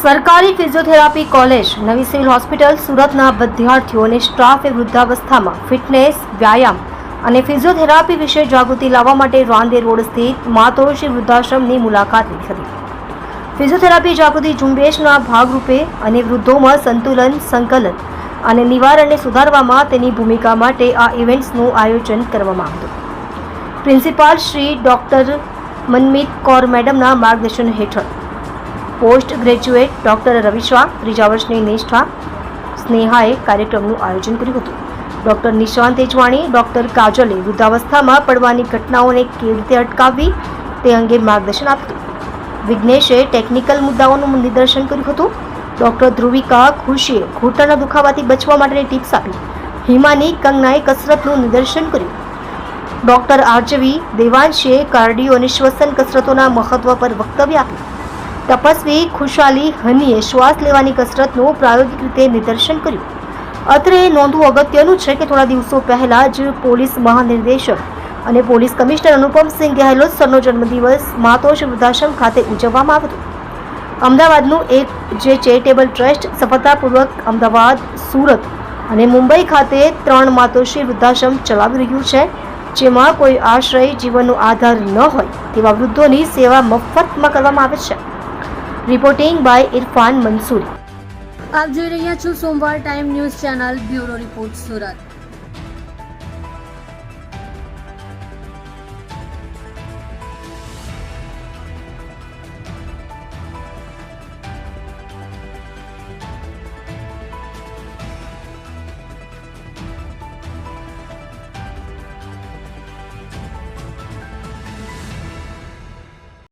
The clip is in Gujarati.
સરકારી ફિઝિયોથેરાપી કોલેજ, નવી સિવિલ હોસ્પિટલ, સુરતના વિદ્યાર્થીઓને સ્ટાફે વૃદ્ધાવસ્થામાં ફિટનેસ, વ્યાયામ અને ફિઝિયોથેરાપી વિશે જાગૃતિ લાવવા માટે રાંદે રોડ સ્થિત માતોશ્રી વૃદ્ધાશ્રમની મુલાકાત લીધી. હતી ફિઝિયોથેરાપી જાગૃતિ ઝુંબેશના ભાગરૂપે અને વૃદ્ધોમાં સંતુલન, સંકલન અને નિવારણને સુધારવામાં તેની ભૂમિકા માટે આ ઇવેન્ટ્સનું આયોજન કરવામાં આવ્યું. પ્રિન્સિપાલ શ્રી ડૉક્ટર મનમીત કૌર મેડમના માર્ગદર્શન હેઠળ post graduate doctor Ravi Shah ત્રીજા વર્ષની નિષ્ઠા સ્નેહાએ કાર્યક્રમનું આયોજન કર્યું હતું. ડૉક્ટર નિશાંત તેજવાણી, ડૉક્ટર કાજલે વૃદ્ધાવસ્થામાં પડવાની ઘટનાઓને કેવી રીતે અટકાવવી તે અંગે માર્ગદર્શન આપ્યું વિઘ્નેશે ટેકનિકલ મુદ્દાઓનું નિદર્શન કર્યું હતું. ડૉક્ટર ધ્રુવિકા ખુશીએ ઘૂંટણના દુખાવાથી બચવા માટેની ટિપ્સ આપી. હિમાની કંગનાએ કસરતનું નિદર્શન કર્યું. ડૉક્ટર આરજવી દેવાંશીએ કાર્ડિયો અને શ્વસન કસરતોના મહત્વ પર વક્તવ્ય આપ્યું. તપસ્વી, ખુશાલી, હનીએ શ્વાસ લેવાની કસરતનું પ્રાયોગિક રીતે નિદર્શન કર્યું. અત્રે નોંધવું અગત્યનું છે કે થોડા દિવસો પહેલા જ પોલીસ મહાનિર્દેશક અને પોલીસ કમિશનર અનુપમસિંહ ગેહલોત સરનો જન્મદિવસ માતોશ વૃદ્ધાશ્રમ ખાતે ઉજવવામાં આવ્યો અમદાવાદનું એક જે ચેરિટેબલ ટ્રસ્ટ સફળતાપૂર્વક અમદાવાદ, સુરત અને મુંબઈ ખાતે ત્રણ માતોશ્રી વૃદ્ધાશ્રમ ચલાવી રહ્યું છે, જેમાં કોઈ આશ્રય જીવનનો આધાર ન હોય તેવા વૃદ્ધોની સેવા મફતમાં કરવામાં આવે છે. રિપોર્ટિંગ બાય ઇરફાન મંસૂરી આપ જોઈ રહ્યા છો સોમવાર time news channel bureau report Surat